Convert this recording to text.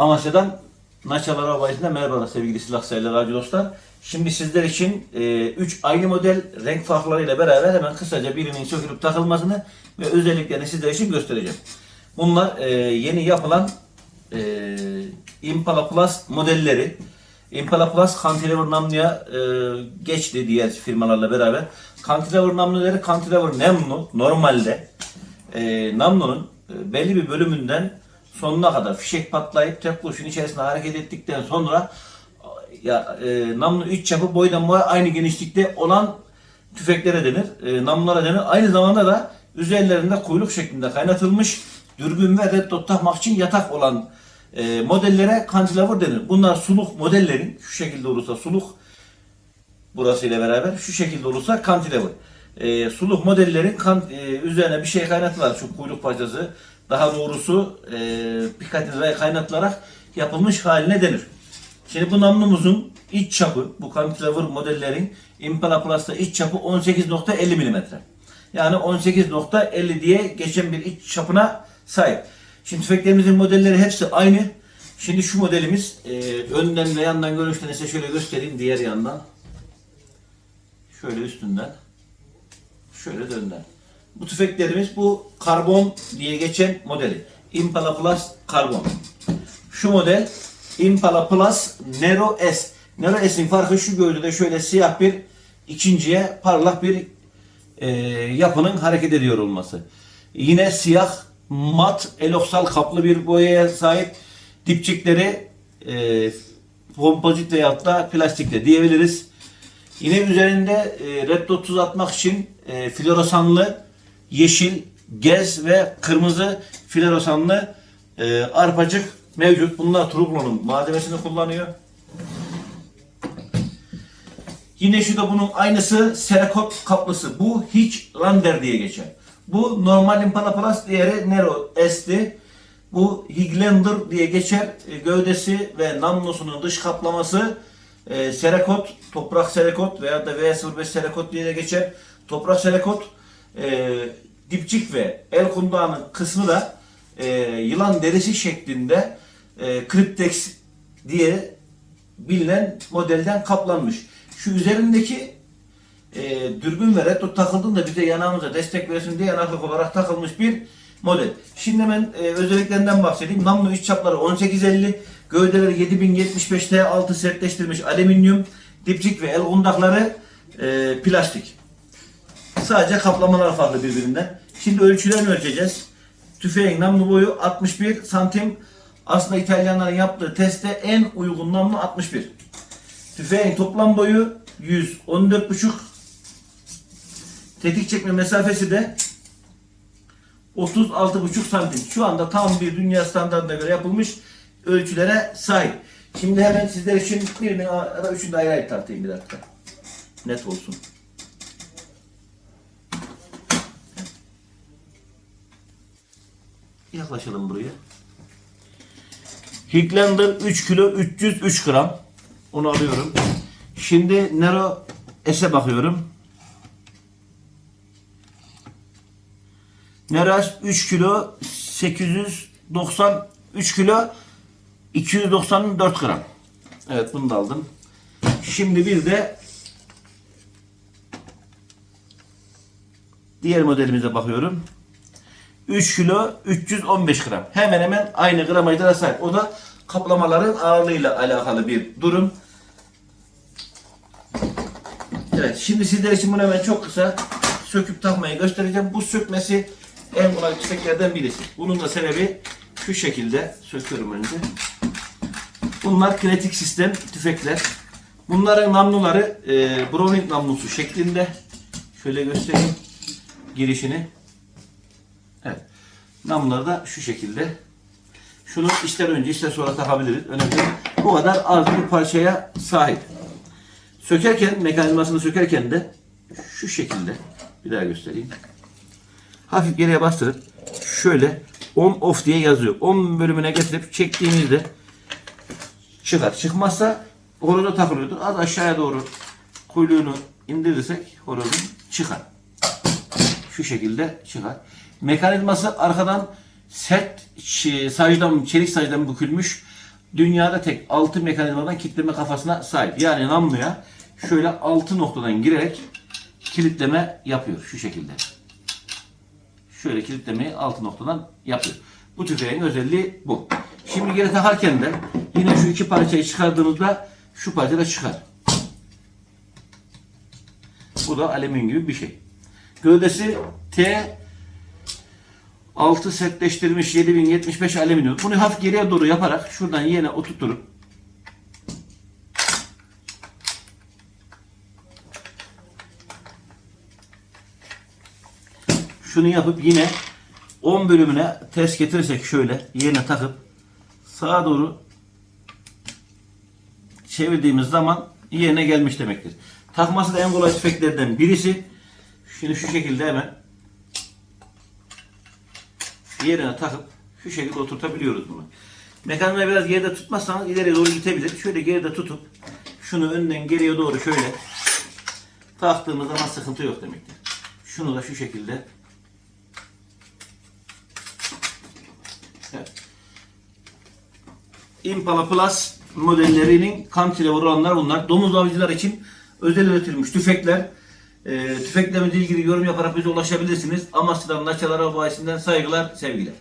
Amasya'dan Naçalar Havayisi'ne merhabalar sevgili silah sayılı radyo dostlar. Şimdi sizler için 3 aynı model renk farklarıyla beraber hemen kısaca birinin sökülüp takılmasını ve özelliklerini sizler için göstereceğim. Bunlar e, yeni yapılan e, Impala Plus modelleri. Impala Plus Cantilever namluya e, geçti diğer firmalarla beraber. Cantilever namluları Cantilever Namlu normalde e, namlunun e, belli bir bölümünden sonuna kadar fişek patlayıp tek kurşun içerisinde hareket ettikten sonra ya e, namlu iç çapı boydan boya aynı genişlikte olan tüfeklere denir, e, namlulara denir. Aynı zamanda da üzerlerinde kuyruk şeklinde kaynatılmış dürbün ve red dot takmak için yatak olan e, modellere cantilever denir. Bunlar suluk modellerin şu şekilde olursa suluk burası ile beraber şu şekilde olursa cantilever. E, suluk modellerin kan, e, üzerine bir şey kaynatılar şu kuyruk parçası. Daha doğrusu e, birkaç liraya kaynatılarak yapılmış haline denir. Şimdi bu namlumuzun iç çapı, bu cantilever modellerin Impala Plus'ta iç çapı 18.50 mm. Yani 18.50 diye geçen bir iç çapına sahip. Şimdi tüfeklerimizin modelleri hepsi aynı. Şimdi şu modelimiz e, önden ve yandan görünüşten size şöyle göstereyim diğer yandan. Şöyle üstünden. Şöyle de önden. Bu tüfeklerimiz bu karbon diye geçen modeli. Impala Plus karbon. Şu model Impala Plus Nero S. Nero S'in farkı şu gövdede şöyle siyah bir ikinciye parlak bir e, yapının hareket ediyor olması. Yine siyah mat eloksal kaplı bir boyaya sahip dipçikleri e, kompozit veyahut da plastikle diyebiliriz. Yine üzerinde e, red dot tuz atmak için e, floresanlı yeşil, gez ve kırmızı floresanlı e, arpacık mevcut. Bunlar Trublo'nun malzemesini kullanıyor. Yine şu da bunun aynısı Serakot kaplısı. Bu hiç Lander diye geçer. Bu normal Impala Plus diğeri Nero S'ti. Bu Highlander diye geçer. E, Gövdesi ve namlusunun dış kaplaması e, Serakot, toprak Serakot veya da V05 Serakot diye de geçer. Toprak Serakot e, dipçik ve el kundağının kısmı da e, yılan derisi şeklinde e, Cryptex diye bilinen modelden kaplanmış. Şu üzerindeki e, dürbün ve red dot takıldığında bize yanağımıza destek versin diye yanaklık olarak takılmış bir model. Şimdi hemen e, özelliklerinden bahsedeyim. Namlu iç çapları 1850, gövdeleri 7075 T6 sertleştirilmiş alüminyum, dipçik ve el kundakları e, plastik. Sadece kaplamalar farklı birbirinden. Şimdi ölçülerini ölçeceğiz. Tüfeğin namlu boyu 61 santim. Aslında İtalyanların yaptığı testte en uygun namlu 61. Tüfeğin toplam boyu 114,5. Tetik çekme mesafesi de 36,5 santim. Şu anda tam bir dünya standartına göre yapılmış ölçülere sahip. Şimdi hemen sizler için birini üçünü ayrı ayrı tartayım bir dakika. Net olsun. Yaklaşalım buraya. Highlander 3 kilo 303 gram. Onu alıyorum. Şimdi Nero S'e bakıyorum. Nero S 3 kilo 893 kilo 294 gram. Evet bunu da aldım. Şimdi bir de diğer modelimize bakıyorum. 3 kilo 315 gram. Hemen hemen aynı gramajlara sahip. O da kaplamaların ağırlığıyla alakalı bir durum. Evet şimdi sizler için bunu hemen çok kısa söküp takmayı göstereceğim. Bu sökmesi en kolay tüfeklerden birisi. Bunun da sebebi şu şekilde söküyorum önce. Bunlar kinetik sistem tüfekler. Bunların namluları e, Browning namlusu şeklinde. Şöyle göstereyim girişini. Evet. Namluları da şu şekilde. Şunu ister önce ister sonra takabiliriz. Önemli. Bu kadar az bir parçaya sahip. Sökerken, mekanizmasını sökerken de şu şekilde bir daha göstereyim. Hafif geriye bastırıp şöyle on off diye yazıyor. 10 bölümüne getirip çektiğimizde çıkar. Çıkmazsa horoza takılıyordur. Az aşağıya doğru kuyruğunu indirirsek horozun çıkar. Şu şekilde çıkar. Mekanizması arkadan sert şey, sacdan, çelik sacdan bükülmüş dünyada tek 6 mekanizmadan kilitleme kafasına sahip. Yani namluya şöyle 6 noktadan girerek kilitleme yapıyor şu şekilde. Şöyle kilitlemeyi 6 noktadan yapıyor. Bu tüfeğin özelliği bu. Şimdi geri takarken de yine şu iki parçayı çıkardığınızda şu parça da çıkar. Bu da alüminyum gibi bir şey. Gövdesi T 6 setleştirilmiş 7075 alüminyum. Bunu hafif geriye doğru yaparak şuradan yine oturtup şunu yapıp yine 10 bölümüne ters getirirsek şöyle yerine takıp sağa doğru çevirdiğimiz zaman yerine gelmiş demektir. Takması da en kolay tüfeklerden birisi. Şimdi şu şekilde hemen yerine takıp şu şekilde oturtabiliyoruz bunu. Mekanizmayı biraz geride tutmazsanız ileriye doğru gidebilir. Şöyle geride tutup şunu önden geriye doğru şöyle taktığımız zaman sıkıntı yok demektir. Şunu da şu şekilde. Impala Plus modellerinin kantiyle vurulanlar bunlar. Domuz avcılar için özel üretilmiş tüfekler. E, tüfeklerimizle ilgili yorum yaparak bize ulaşabilirsiniz. Amasya'dan Naçalar Bayisi'nden saygılar, sevgiler.